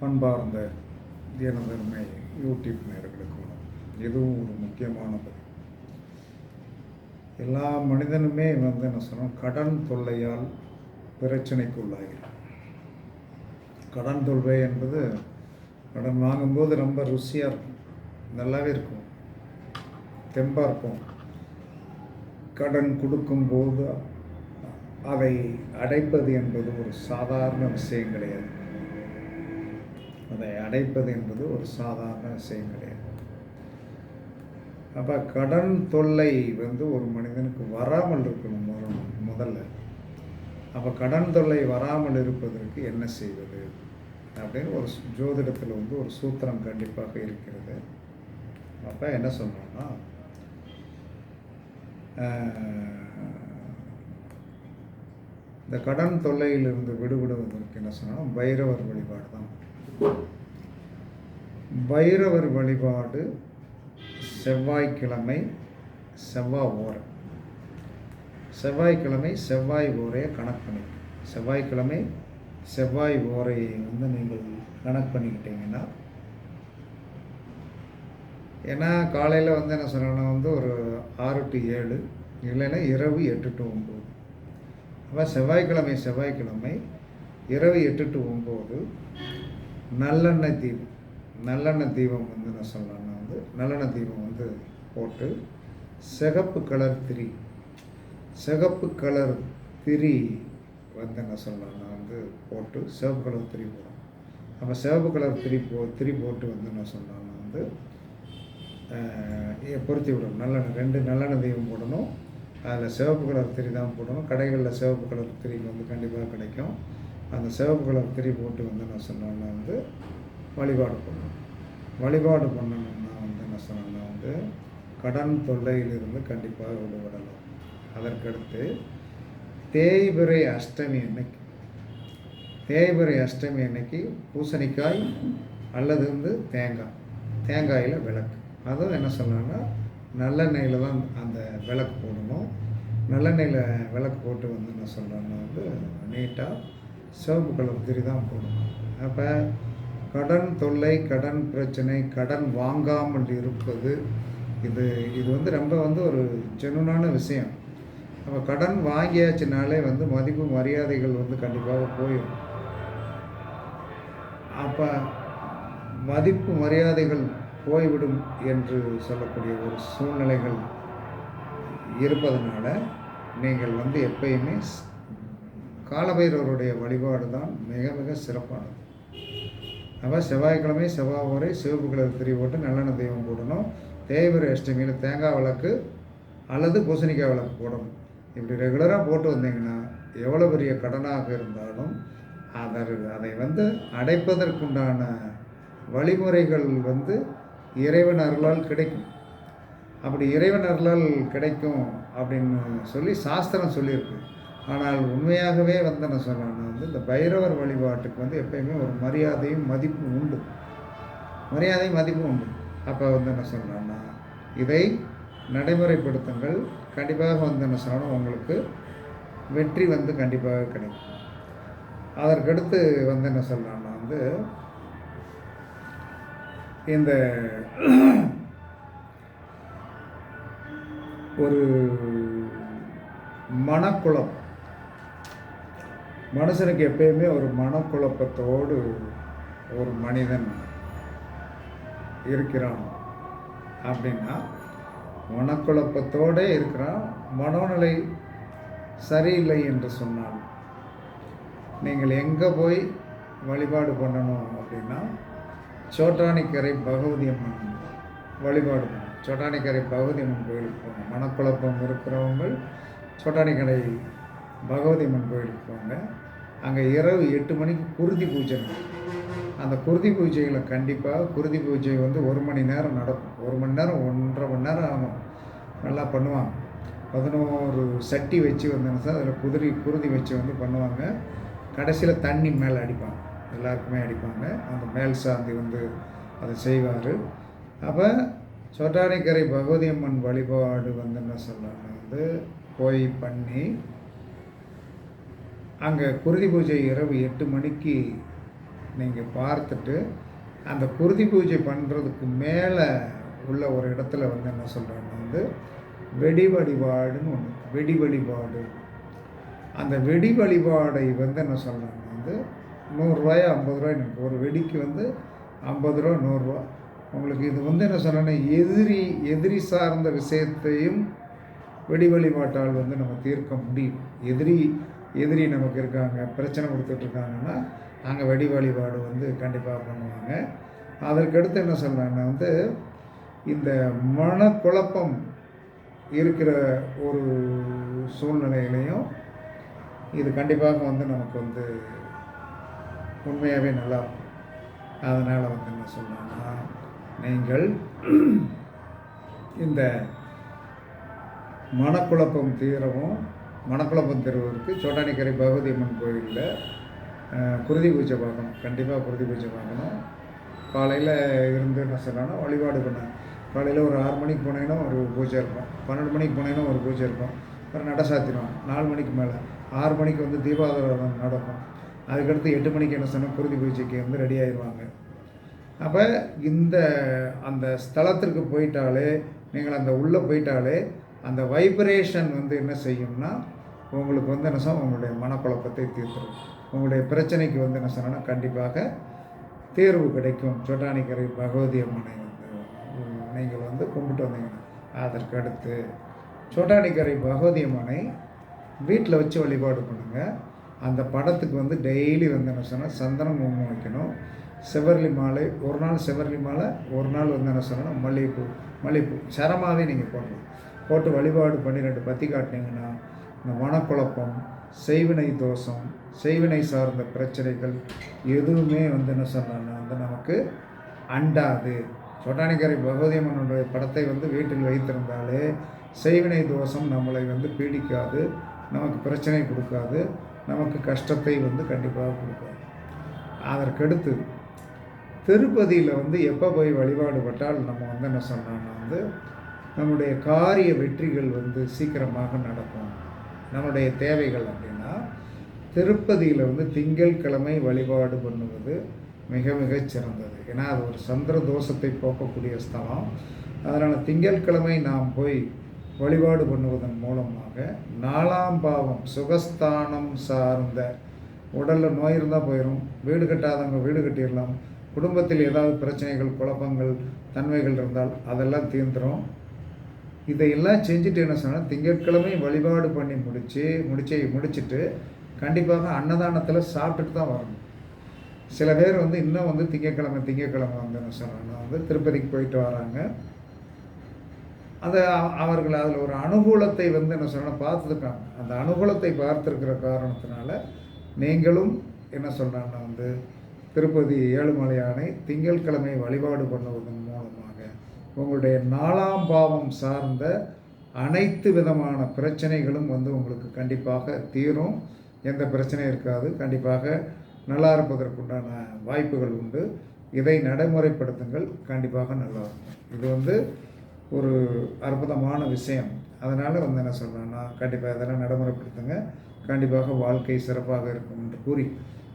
பண்பார்ந்த எனதருமை யூடியூப் நேர்களுக்கு இதுவும் ஒரு முக்கியமானது எல்லா மனிதனுமே வந்து என்ன சொன்னோம் கடன் தொல்லையால் பிரச்சனைக்கு உள்ளாகிறான் கடன் தொல்லை என்பது கடன் வாங்கும்போது ரொம்ப ருசியாக இருக்கும். நல்லாவே இருக்கும். தெம்பாக இருக்கும். கடன் கொடுக்கும்போது அதை அடைப்பது என்பது ஒரு சாதாரண விஷயம் கிடையாது. அதை அடைப்பது என்பது ஒரு சாதாரண விஷயம் கிடையாது. அப்போ கடன் தொல்லை வந்து ஒரு மனிதனுக்கு வராமல் இருக்கணும் முதல்ல முதல்ல. அப்போ கடன் தொல்லை வராமல் இருப்பதற்கு என்ன செய்வது? அப்படின்னு ஒரு ஜோதிடத்தில் வந்து ஒரு சூத்திரம் கண்டிப்பாக இருக்கிறது. அப்போ என்ன சொன்னோம்னா இந்த கடன் தொல்லையிலிருந்து விடுபடுவதற்கு என்ன சொன்னால் பைரவர் வழிபாடு தான் பைரவர் வழிபாடு செவ்வாய்க்கிழமை செவ்வாய் ஓரை செவ்வாய்க்கிழமை செவ்வாய் ஓரையை கணக்கு பண்ணி செவ்வாய்க்கிழமை செவ்வாய் ஓரையை வந்து நீங்கள் கணக்கு பண்ணிக்கிட்டீங்கன்னா ஏன்னா காலையில் வந்து என்ன சொன்னோன்னா வந்து ஒரு ஆறு டு ஏழு இல்லைன்னா இரவு எட்டு டு ஒம்பது அப்போ செவ்வாய்க்கிழமை செவ்வாய்க்கிழமை இரவு எட்டு டு ஒம்பது நல்லெண்ணெய் தீபம். நல்லெண்ணெய் தீபம் வந்து என்ன சொல்கிறேன்னா வந்து நல்லெண்ணெய் தீபம் வந்து போட்டு சிகப்பு கலர் திரி சிகப்பு கலர் திரி வந்து என்ன சொல்கிறேன்னா வந்து போட்டு சிவப்பு கலர் திரி போடும் அப்போ சிவப்பு கலர் திரி போ திரி போட்டு வந்து என்ன சொல்கிறேன்னா வந்து பொருத்தி விடணும். நல்லெண்ணெய் ரெண்டு நல்லெண்ணெய் தீபம் போடணும். அதில் சிவப்பு கலர் திரி தான் போடணும். கடைகளில் சிவப்பு கலர் திரி வந்து கண்டிப்பாக கிடைக்கும். அந்த சிவப்பு கலர் திரி போட்டு வந்து என்ன சொன்னோம்னா வந்து வழிபாடு பண்ணணும். வழிபாடு பண்ணணும்னா வந்து என்ன சொன்னோம்னா வந்து கடன் தொல்லையிலிருந்து கண்டிப்பாக விடுபடலாம் அதற்கடுத்து தேய்பிறை அஷ்டமி அன்னைக்கு. தேய்பிறை அஷ்டமி அன்னைக்கு பூசணிக்காய் அல்லது வந்து தேங்காய். தேங்காயில் விளக்கு. அதுவும் என்ன சொல்லலாம்னா நல்லெண்ணெயில் தான் அந்த விளக்கு போடணும். நல்லெண்ணெயில் விளக்கு போட்டு வந்து என்ன சொல்கிறோன்னா வந்து நீட்டாக சிவப்பு கலர் திரி தான் போடணும். அப்போ கடன் தொல்லை கடன் பிரச்சனை கடன் வாங்காமல் இருப்பது இது இது வந்து ரொம்ப வந்து ஒரு ஜெனுனான விஷயம். அப்போ கடன் வாங்கியாச்சுனாலே வந்து மதிப்பு மரியாதைகள் வந்து கண்டிப்பாக போயிடும் அப்போ மதிப்பு மரியாதைகள் போய்விடும் என்று சொல்லக்கூடிய ஒரு சூழ்நிலைகள் இருப்பதனால நீங்கள் வந்து எப்பயுமே காலபைரவருடைய வழிபாடு தான் மிக மிக சிறப்பானது. நம்ம செவ்வாய்க்கிழமை செவ்வாய் வரை சிவப்பு கலர் திரி போட்டு நல்லெண்ணெய் தெய்வம் போடணும். தேய்பிர அஷ்டமியில் தேங்காய் விளக்கு அல்லது பூசணிக்காய் விளக்கு போடணும். இப்படி ரெகுலராக போட்டு வந்தீங்கன்னா எவ்வளோ பெரிய கடனாக இருந்தாலும் அதை அதை வந்து அடைப்பதற்குண்டான வழிமுறைகள் வந்து இறைவன் அருளால் கிடைக்கும். அப்படி இறைவன் அருளால் கிடைக்கும் அப்படின்னு சொல்லி சாஸ்திரம் சொல்லியிருக்கு. ஆனால் உண்மையாகவே வந்து என்ன சொல்லணும்னா வந்து இந்த பைரவர் வழிபாட்டுக்கு வந்து எப்பயுமே ஒரு மரியாதையும் மதிப்பும் உண்டு. மரியாதையும் மதிப்பும் உண்டு. அப்போ வந்து என்ன சொல்லலாம்னா இதை நடைமுறைப்படுத்துங்கள். கண்டிப்பாக வந்து என்ன சொல்லணும் உங்களுக்கு வெற்றி வந்து கண்டிப்பாக கிடைக்கும். அதற்கடுத்து வந்து என்ன சொல்லலாம்னா வந்து இந்த ஒரு மனக்குழப்பம். மனுஷனுக்கு எப்பயுமே ஒரு மனக்குழப்பத்தோடு ஒரு மனிதன் இருக்கிறான் அப்படின்னா மனக்குழப்பத்தோடே இருக்கிறான் மனோநிலை சரியில்லை என்று சொன்னால் நீங்கள் எங்கே போய் வழிபாடு பண்ணணும் அப்படின்னா சோட்டானிக்கரை பகவதி அம்மன் வழிபாடு பண்ணணும். சோட்டானிக்கரை பகவதி அம்மன் கோயிலுக்கு போகணும். மனக்குழப்பம் இருக்கிறவங்க சோட்டானிக்கரை பகவதி அம்மன் கோயிலுக்கு போங்க. அங்கே இரவு எட்டு மணிக்கு குருதி பூஜை. அந்த குருதி பூஜைகளை கண்டிப்பாக குருதி பூஜை வந்து ஒரு மணி நேரம் நடக்கும். ஒரு மணி நேரம் ஒன்றரை மணி நேரம் ஆகும். நல்லா பண்ணுவாங்க. பதினோரு சட்டி வச்சு வந்து அதில் குதிரை குருதி வச்சு வந்து பண்ணுவாங்க. கடைசியில் தண்ணி மேலே அடிப்பாங்க. எல்லாருக்குமே அடிப்பாங்க. அந்த மேல் சாந்தி வந்து அதை செய்வார். அப்போ சொட்டானிக்கரை பகவதி அம்மன் வழிபாடு வந்து என்ன சொல்லணும் வந்து போய் பண்ணி அங்கே குருதி பூஜை இரவு எட்டு மணிக்கு நீங்கள் பார்த்துட்டு அந்த குருதி பூஜை பண்ணுறதுக்கு மேலே உள்ள ஒரு இடத்துல வந்து என்ன சொல்கிறாங்க வந்து வெடி வழிபாடுன்னு ஒன்று வெடி வழிபாடு அந்த வெடி வழிபாடை வந்து என்ன சொல்கிறாங்க வந்து நூறுரூவாயா ஐம்பது ரூபாய் எனக்கு? ஒரு வெடிக்கு வந்து ஐம்பது ரூபா நூறுரூவா உங்களுக்கு இது வந்து என்ன சொல்கிறேன்னா எதிரி எதிரி சார்ந்த விஷயத்தையும் வெடி வழிபாட்டால் வந்து நம்ம தீர்க்க முடியும். எதிரி எதிரி நமக்கு இருக்காங்க பிரச்சனை கொடுத்துட்ருக்காங்கன்னா அங்கே வெடி வழிபாடு வந்து கண்டிப்பாக பண்ணுவாங்க. அதற்கடுத்து என்ன சொல்கிறாங்கன்னா வந்து இந்த மனக்குழப்பம் இருக்கிற ஒரு சூழ்நிலையிலையும் இது கண்டிப்பாக வந்து நமக்கு வந்து உண்மையாகவே நல்லா இருக்கும். அதனால் வந்து என்ன சொல்கிறாங்கன்னா நீங்கள் இந்த மனக்குழப்பம் தீரவும் மனக்குழப்பம் தெருவிற்கு சோட்டானிக்கரை பகவதி அம்மன் கோயிலில் குருதி பூஜை பார்க்கணும். கண்டிப்பாக குருதி பூஜை பார்க்கணும். காலையில் இருந்து என்ன சொல்கிறேன்னா வழிபாடு பண்ண. காலையில் ஒரு ஆறு மணிக்கு போனீங்கன்னா ஒரு பூஜை இருக்கும். பன்னெண்டு மணிக்கு போனீங்கன்னா ஒரு பூஜை இருக்கும். அப்புறம் நட சாத்திடுவோம் நாலு மணிக்கு மேலே. ஆறு மணிக்கு வந்து தீபாவளி நடக்கும். அதுக்கடுத்து எட்டு மணிக்கு என்ன சொன்னால் குருதி பூஜைக்கு வந்து ரெடி ஆயிடுவாங்க. அப்போ இந்த அந்த ஸ்தலத்திற்கு போயிட்டாலே நீங்கள் அந்த உள்ளே போயிட்டாலே அந்த வைப்ரேஷன் வந்து என்ன செய்யும்னா உங்களுக்கு வந்து என்ன சொன்னால் உங்களுடைய மனக்குழப்பத்தை தீர்த்துடும் உங்களுடைய பிரச்சனைக்கு வந்து என்ன சொன்னால் கண்டிப்பாக தேர்வு கிடைக்கும். சொட்டானிக்கரை பகவதி அம்மனை வந்து நீங்கள் வந்து கும்பிட்டு வந்தீங்கன்னா அதற்கு அடுத்து சோட்டானிக்கரை பகவதி அம்மனை வீட்டில் வச்சு வழிபாடு பண்ணுங்கள் அந்த படத்துக்கு வந்து டெய்லி வந்து என்ன சொன்னால் சந்தனம் குங்குமம் வைக்கணும். செவர்லி மாலை ஒரு நாள் செவர்லி மாலை ஒரு நாள் வந்து என்ன சொன்னால் மல்லிகைப்பூ மல்லிகைப்பூ. சரமாகவே நீங்கள் போடலாம். போட்டு வழிபாடு பண்ணி ரெண்டு பற்றி காட்டினீங்கன்னா இந்த மனக்குழப்பம் செய்வினை தோஷம் செய்வினை சார்ந்த பிரச்சனைகள் எதுவுமே வந்து என்ன சொன்னாங்கன்னா வந்து நமக்கு அண்டாது. சொட்டானிக்கரை பகவதியம்மனுடைய படத்தை வந்து வீட்டில் வைத்திருந்தாலே செய்வினை தோஷம் நம்மளை வந்து பீடிக்காது நமக்கு பிரச்சனை கொடுக்காது நமக்கு கஷ்டத்தை வந்து கண்டிப்பாக கொடுக்காது. அதற்கடுத்து திருப்பதியில் வந்து எப்போ போய் வழிபாடுபட்டால் நம்ம வந்து என்ன சொன்னோன்னா வந்து நம்முடைய காரிய வெற்றிகள் வந்து சீக்கிரமாக நடக்கும். நம்முடைய தேவைகள் அப்படின்னா திருப்பதியில் வந்து திங்கட்கிழமை வழிபாடு பண்ணுவது மிக மிக சிறந்தது. ஏன்னா அது ஒரு சந்திர தோஷத்தை போக்கக்கூடிய ஸ்தலம். அதனால் திங்கட்கிழமை நாம் போய் வழிபாடு பண்ணுவதன் மூலமாக நாலாம் பாவம் சுகஸ்தானம் சார்ந்த உடலில் நோய் இருந்தால் போயிடும் வீடு கட்டாதவங்க வீடு கட்டிடலாம். குடும்பத்தில் ஏதாவது பிரச்சனைகள் குழப்பங்கள் தன்மைகள் இருந்தால் அதெல்லாம் தீர்ந்துடும் இதையெல்லாம் செஞ்சுட்டு என்ன சொன்னால் திங்கட்கிழமை வழிபாடு பண்ணி முடித்து முடிச்சு முடிச்சுட்டு கண்டிப்பாக அன்னதானத்தில் சாப்பிட்டுட்டு தான் வரணும். சில பேர் வந்து இன்னும் வந்து திங்கட்கிழமை திங்கட்கிழமை வந்து என்ன சொல்கிறாங்கன்னா வந்து திருப்பதிக்கு போயிட்டு வராங்க. அதை அவர்கள் அதில் ஒரு அனுகூலத்தை வந்து என்ன சொன்னால் பார்த்துருக்காங்க. அந்த அனுகூலத்தை பார்த்துருக்கிற காரணத்தினால நீங்களும் என்ன சொல்கிறாங்கன்னா வந்து திருப்பதி ஏழுமலையானை திங்கட்கிழமை வழிபாடு பண்ணுவதன் உங்களுடைய நாலாம் பாவம் சார்ந்த அனைத்து விதமான பிரச்சனைகளும் வந்து உங்களுக்கு கண்டிப்பாக தீரும். எந்த பிரச்சனையும் இருக்காது. கண்டிப்பாக நல்லா இருப்பதற்குண்டான வாய்ப்புகள் உண்டு. இதை நடைமுறைப்படுத்துங்கள். கண்டிப்பாக நல்லா இருக்கும். இது வந்து ஒரு அற்புதமான விஷயம். அதனால் வந்து என்ன சொல்கிறேன்னா கண்டிப்பாக இதெல்லாம் நடைமுறைப்படுத்துங்க. கண்டிப்பாக வாழ்க்கை சிறப்பாக இருக்கும் என்று கூறி